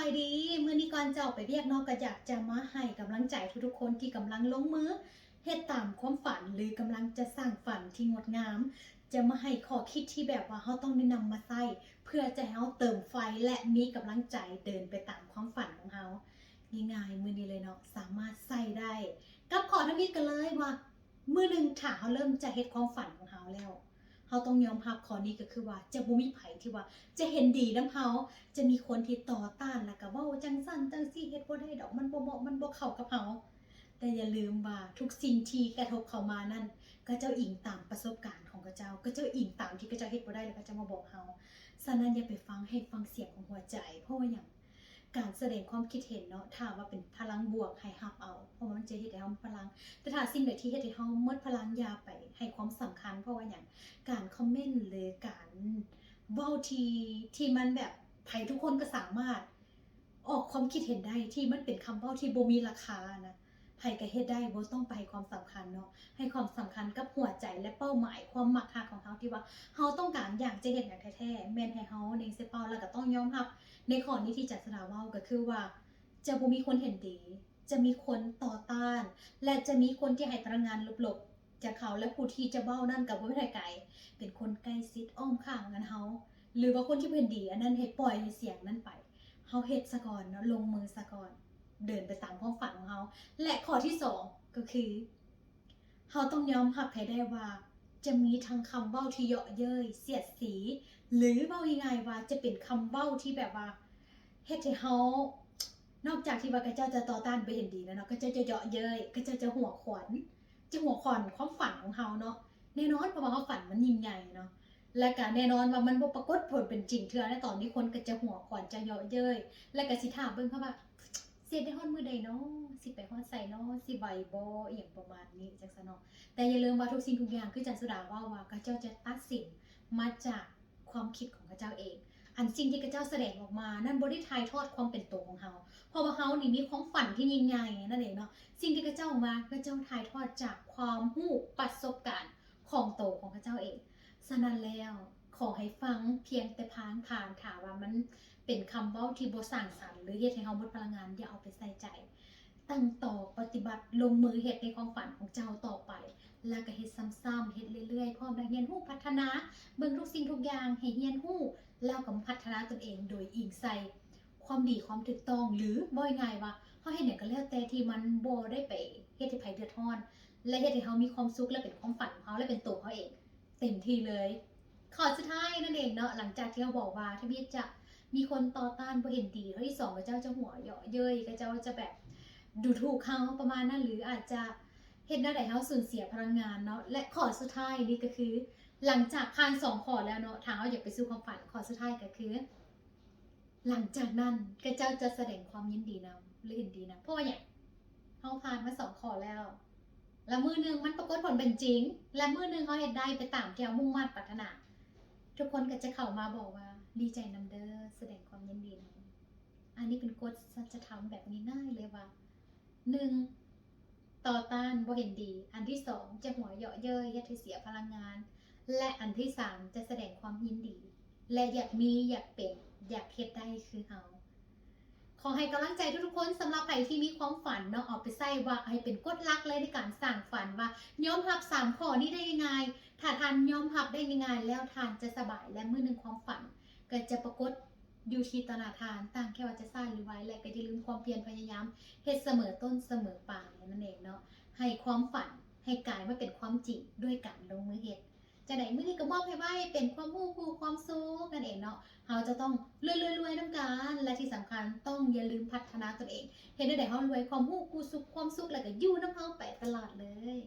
ายดีมื้อนี้ก่อนจะออกไปเรียกนอกก็อยากจะมาให้กำลังใจทุกๆคนที่กำลังลงมือเฮ็ดตามความฝันหรือกำลังจะสร้างฝันที่งดงาม จะมาให้ข้อคิดที่แบบว่าเราต้องได้นำมาใช้เพื่อจะให้เราเติมไฟและมีกำลังใจเดินไปตามความฝันของเราง่ายๆมือนี้เลยเนาะสามารถใส่ได้ กับขอทวิตกันเลยว่ามือหนึงถ้าเราเริ่มจะเฮ็ดความฝัน เราต้องยอมรับข้อนี้ก็คือว่าจะบ่มีไผที่ว่า จะเห็นดีนำเฮาจะมีคนที่ต่อต้านแล้วก็เว้าจังซั่นจังซี่เฮ็ดบ่ได้ดอกมันบ่เหมาะมันบ่เข้ากับเฮาแต่อย่าลืมว่าทุกสิ่งที่กระทบเข้ามานั่นก็เจ้าอิงตามประสบการณ์ของกระเจ้า ก็เจ้าอิงตามที่กระเจ้าเฮ็ดบ่ได้แล้วก็จะมาบอกเฮาฉะนั้นอย่าไปฟังให้ฟังเสียงของหัวใจ เพราะว่าหยัง การแสดงความคิดเห็นเนาะถ้าว่าเป็นพลังบวกให้รับเอา เพราะมันจะเฮ็ดให้เฮาพลัง แต่ถ้าสิ่งใดที่เฮ็ดให้เฮาหมดพลังยาไป ให้ความสำคัญ เพราะว่าหยังการคอมเมนต์หรือการเว้าทีที่มันแบบไผทุกคนก็สามารถ ออกความคิดเห็นได้ที่มันเป็นคำเว้าที่บ่มีราคานะไผก็เฮ็ดได้บ่ต้องไปให้ความสำคัญเนาะให้ความสำคัญกับหัวใจและเป้าหมายความมักฮักของเฮาที่ว่าเฮาต้องการอยากจะเฮ็ดอย่างแท้ๆแม่นให้เฮาในสิเป้าแล้วก็ต้องยอมรับในข้อนี้ที่จัดสนาว้าก็คือว่า จะบ่มีคนเห็นดี จะมีคนต่อต้าน และจะมีคนที่ให้พลังงานลบๆจากเขาและผู้ที่จะเว้านั่นก็บ่มีไกลเป็นคนใกล้ชิดอ้อมข้างกันเฮาหรือว่าคนที่เพิ่นดี อันนั้นให้ปล่อยให้เสียงนั้นไปเฮาเฮ็ดซะก่อนเนาะลงมือซะก่อน เดินไปตามความฝันของเฮาและข้อที่สองก็คือเฮาต้องยอมรับให้ได้ว่า จะมีทั้งคำเว้าที่เยาะเย้ยเสียดสี หรือเว้าง่ายๆว่าจะเป็นคำเว้าที่แบบว่าเฮ็ดให้เฮานอกจากที่ว่ากระเจ้าจะต่อต้านบ่เห็นดีแล้วเนาะก็เจ้าจะเยาะเย้ยก็เจ้าจะหัวขวัญจะหัวขวัญความฝันของเฮาเนาะแน่นอนเพราะว่าเฮาฝันมันยิ่งใหญ่เนาะและก็แน่นอนว่ามันบ่ปรากฏผลเป็นจริงเทื่อในตอนนี้คนก็จะหัวขวัญจะเยาะเย้ยและก็สิถามเบิ่งเขาว่าเสียได้ฮอดมือใดเนาะ สิไปฮอดไสเนาะสิไหวบ่อีหยังประมาณนี้จังซั่นเนาะแต่อย่าลืมว่าทุกสิ่งทุกอย่างคือจันสุดาว่าว่าเขาเจ้าจะตัดสินมาจากความคิดของเขาเจ้าเอง อันสิ่งที่เขาเจ้าแสดงออกมา นั่นบ่ได้ถ่ายทอดความเป็นตัวของเฮาเพราะว่าเฮานี่มีความฝันที่ยิ่งใหญ่นั่นเองเนาะสิ่งที่เขาเจ้าออกมาเขาเจ้าถ่ายทอดจากความรู้ประสบการณ์ของตัวของเขาเจ้าเองฉะนั้นแล้วขอให้ฟังเพียงแต่ผ่านผ่านถามว่ามันเป็นคำเว้าที่บ่สร้างสรรค์หรือเฮ็ดให้เฮาหมดพลังงานอย่าเอาไปใส่ใจ ตั้งต่อปฏิบัติลงมือเฮ็ดในความฝันของเจ้าต่อไป แล้วก็เฮ็ดซ้ำๆเฮ็ดเรื่อยๆพร้อมทั้งเรียนรู้พัฒนา เบิ่งทุกสิ่งทุกอย่างให้เรียนรู้แล้วก็พัฒนาตนเองโดยอิงใส่ความดีความถูกต้องหรือบ่ง่ายว่าเฮาเฮ็ดหยังก็แล้วแต่ที่มันบ่ได้ไปเฮ็ดให้ไผเดือดร้อน และเฮ็ดให้เฮามีความสุขและเป็นความฝันของเฮาและเป็นตัวเขาเอง เต็มที่เลยขอสุดท้ายนั่นเองเนาะหลังจากที่เราบอกว่าถ้าพี่จะมีคนต่อต้านบ่เห็นดีข้อที่สองก็เจ้าจะหัวเยาะเย้ยก็เจ้าจะแบบ ดูถูกเขาประมาณนั้นหรืออาจจะเฮ็ดหน้าใดเฮาสูญเสียพลังงานเนาะและขอสุดท้ายนี่ก็คือ หลังจากผ่านสองขอแล้วเนาะทางเราอยากไปสู่ความฝันขอสุดท้ายก็คือ หลังจากนั้นก็เจ้าจะแสดงความยินดีนำหรือเห็นดีนะเพราะว่าอย่างเฮาผ่านมาสองขอแล้ว และมือหนึ่งมันปรากฏผลเป็นจริง และมือหนึ่งเขาเห็นได้ไปตามที่เรามุ่งมั่นปรารถนา ทุกคนก็จะเข้ามาบอกว่าดีใจนำเด้อแสดงความยินดีนำอันนี้เป็นกฎสัจธรรมแบบง่ายๆเลยว่า หนึ่งต่อต้านบ่เห็นดี อันที่สองจะหัวเยาะเย้ยเฮ็ดให้เสียพลังงาน และอันที่สามจะแสดงความยินดี และอยากมีอยากเป็นอยากเฮ็ดได้คือเฮาขอให้กำลังใจทุกๆคนสำหรับใครที่มีความฝันเนาะเออกไปใส่ว่าให้เป็นกฎลักเลยในการสร้างฝันว่ายอมรับสามข้อนี้ได้ยังไงถ้าทานยอมรับได้ยังไงแล้วทานจะสบายและมือหนึ่งความฝัน ก็จะปรากฏ อยู่ที่ตลาทานต่างแค่ว่าจะสร้างหรือไว้และก็อย่าลืมความเพียรพยายามเฮ็ดเสมอต้นเสมอปลายนั่นเองเนาะให้ความฝันให้กลายมาเป็นความจริงด้วยการลงมือเฮ็ดจะไหนมื้อนี้ก็มอบให้ไว้เป็นความรู้คู่ความสุขนั่นเองเนาะเราจะต้องรวยๆๆน้ำกันและที่สำคัญต้องอย่าลืมพัฒนาตนเอง เห็นได้แต่เฮารวยความรู้กูสุขความสุขแล้วก็อยู่น้ำเฮาไปตลอดเลย